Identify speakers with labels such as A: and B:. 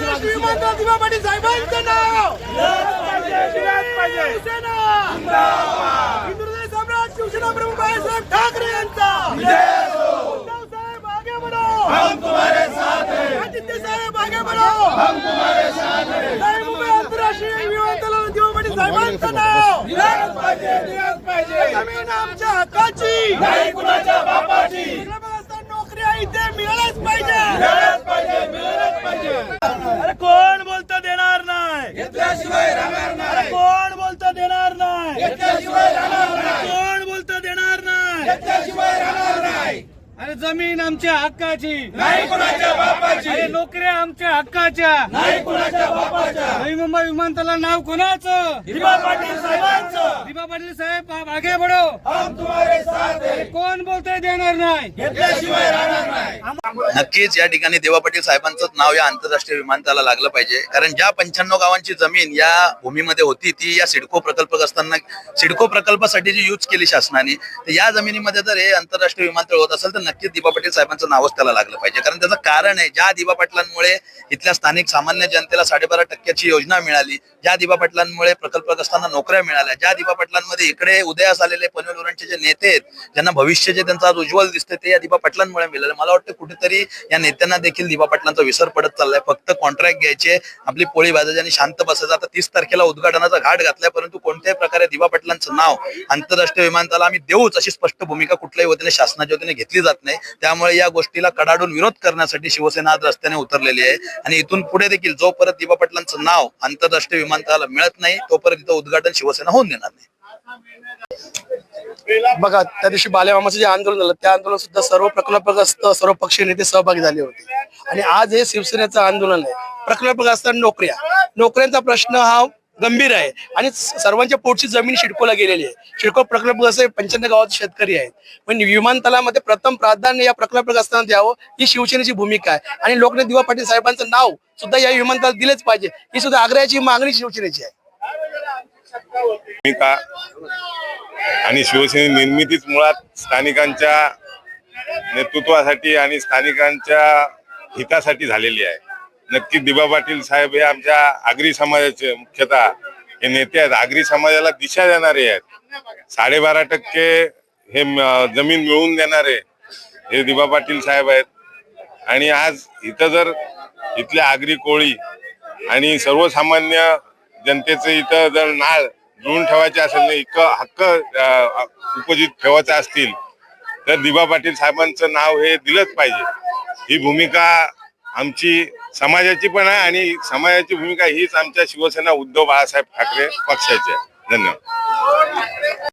A: राष्ट्रीय विमानतळ दिवा पाटील साहेबांचं नाव! शिवसेना! हिंदुहृदय सम्राट शिवसेना प्रमुख बाळासाहेब ठाकरे यांचा! उद्धव साहेब आगे बढ़ो! हम तुम्हारे साथ हैं आदित्य साहेब आगे बढ़ो! हम तुम्हारे साथ हैं नवी मुंबई आंतरराष्ट्रीय विमानतळावर दिवा पाटील साहेबांचं नाव! दिलाच पाहिजे दिलाच पाहिजे जमीन आमच्या हक्काची! नाही कुणाच्या बापाची! नोकऱ्या इथे मिळाल्याच पाहिजे मिळाल्याच पाहिजे मिळाल्याच पाहिजे अरे कोण बोलतं देणार नाही घेतल्याशिवाय राहणार नाही कोण बोलतं देणार नाही घेतल्याशिवाय राहणार नाही कोण बोलतं देणार नाही घेतल्याशिवाय राहणार नाही
B: अरे जमीन आमच्या हक्काची.
A: नाही कुणाच्या बापाची.
B: अरे नोकऱ्या आमच्या हक्काच्या.
A: नाही कुणाच्या बापाच्या.
B: नवी मुंबई विमानतळाला नाव कोणाचं?
A: दिवा पाटील साहेबांचं.
B: दिबा पाटील साहेब आप आगे बढो.
A: हम तुम्हारे साथ हैं.
B: कोण बोलतोय देणार नाही?
A: घेतल्याशिवाय राहणार नाही.
C: नक्कीच या ठिकाणी देवा पाटील साहेबांचं नाव या आंतरराष्ट्रीय विमानतळाला लागलं पाहिजे. कारण ज्या पंच्याण्णव गावांची जमीन या भूमीमध्ये होती ती या सिडको प्रकल्प असताना सिडको प्रकल्पासाठी जी यूज केली शासनाने तर या जमिनीमध्ये जर हे आंतरराष्ट्रीय विमानतळ होत असेल तर नक्कीच दिबा पाटील साहेबांचं नावच त्याला लागलं पाहिजे. कारण त्याचं कारण आहे ज्या दिबा पाटलांमुळे इथल्या स्थानिक सामान्य जनतेला साडेबारा टक्क्याची योजना मिळाली ज्या दिबा पाटलांमुळे प्रकल्पग्रस्तांना नोकऱ्या मिळाल्या ज्या दिबा पाटलांमध्ये इकडे उदयास आलेले पनवेल जे नेते आहेत ज्यांना भविष्य जे त्यांचं आज उज्ज्वल दिसते ते या दिबा पाटलांमुळे मिळालं. मला वाटतं कुठेतरी या नेत्यांना देखील दिबा पाटलांचा विसर पडत चाललाय. फक्त कॉन्ट्रॅक्ट घ्यायचे आपली पोळी भाजायची आणि शांत बसायचं. आता तीस तारखेला उद्घाटनाचा घाट घातलाय परंतु कोणत्याही प्रकारे दिबा पाटलांचं नाव आंतरराष्ट्रीय विमानतळाला आम्ही देऊच अशी स्पष्ट भूमिका कुठल्याही वतीने शासनाच्या वतीने घेतली जात नाही. त्यामुळे या गोष्टीला कडाडून विरोध करण्यासाठी शिवसेना आज रस्त्याने उतरलेली आहे. आणि इथून पुढे देखील जो परत दिबा पाटलांचं नाव आंतरराष्ट्रीय विमानतळाला मिळत नाही तोपर्यंत इथं उद्घाटन शिवसेना होऊन देणार नाही.
D: बघा त्या दिवशी बालेमामाचं जे आंदोलन झालं त्या आंदोलन सुद्धा सर्व प्रकल्पग्रस्त सर्व पक्षीय नेते सहभागी झाले होते. आणि आज हे शिवसेनेचं आंदोलन आहे. प्रकल्पग्रस्त नोकऱ्या. नोकऱ्यांचा प्रश्न हा गंभीर आहे. आणि सर्वांच्या पोटची जमीन शिडकोला गेलेली आहे. शिडको प्रकल्पग्रस्त हे पंच्याण्णव गावात शेतकरी आहेत. पण विमानतळामध्ये प्रथम प्राधान्य या प्रकल्पग्रस्तांना द्यावं ही शिवसेनेची भूमिका आहे. आणि लोकने दिवा पाटील साहेबांचं नाव सुद्धा या विमानतळात दिलेच पाहिजे. ही सुद्धा आग्रहाची मागणी शिवसेनेची आहे.
E: भूमिका आणि शिवसेने निर्मितीच मुळात स्थानिकांच्या नेतृत्वासाठी आणि स्थानिकांच्या हितासाठी झालेली आहे. नक्की दिबा पाटील साहेब हे आमच्या आगरी समाजाचे मुख्यतः हे नेते आहेत. आगरी समाजाला दिशा देणारे आहेत. साडेबारा टक्के हे म- जमीन मिळवून देणारे हे दिबा पाटील साहेब आहेत. आणि आज इथं जर इथल्या आगरी कोळी आणि सर्वसामान्य जनतेचं इथं जर नाळ जुळून ठेवायचे असेल ना इतकं हक्क उपजित ठेवायचे असतील तर दिबा पाटील साहेबांचं नाव हे दिलंच पाहिजे. ही भूमिका आमची समाजाची पण आहे आणि समाजाची भूमिका हीच आमच्या शिवसेना उद्धव बाळासाहेब ठाकरे पक्षाची आहे. धन्यवाद.